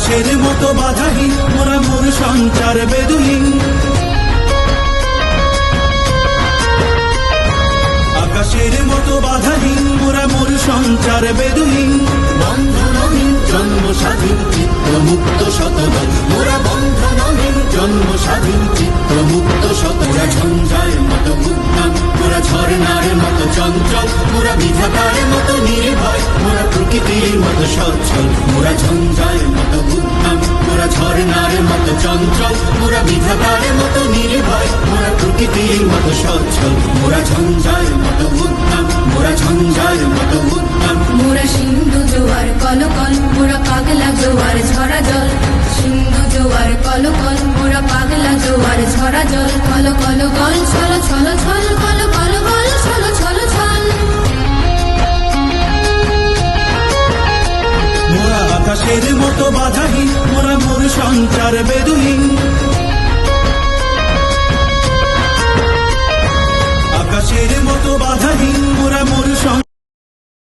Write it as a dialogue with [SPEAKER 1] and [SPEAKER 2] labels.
[SPEAKER 1] আকাশের মতো বাধাহীন, মোরা মোর সঞ্চার বেদুহীন। আকাশের মতো বাধাহীন, মোরা মোর সঞ্চার বেদুহীন।
[SPEAKER 2] বন্ধনহীন জন্ম স্বাধীন চিত্ত মুক্ত শতদল মোরা বন্ধনহীন জন্ম স্বাধীন চিত্ত মুক্ত শতরা ঝঞ্ঝার মতো উদ্যম মোরা ঝর্ণার মতো চঞ্চল। মোরা বিধাতার মতো নির্ভয় ঝর্ণার মতো চঞ্চল মোরা বিধাতার মতো নির্ভয় মোরা প্রকৃতির মতো সচ্ছল মোরা ঝঞ্ঝার মতো উদ্যম মোরা ঝঞ্ঝার মতো উদ্যম
[SPEAKER 3] মোরা সিন্ধু জোয়ার কলকল মোরা পাগলা জোয়ার ঝরা জল। সিন্ধু জোয়ার কলকল মোরা পাগলা জোয়ার ঝরা জল। কল কল গল ছল ছল ছল কল কল গল ছল ছল ছল।
[SPEAKER 1] মোরা আকাশের মতো বাধাহীন মোর সঞ্চার বেদুহীন। আকাশের মতো বাধাহীন মোরা মোর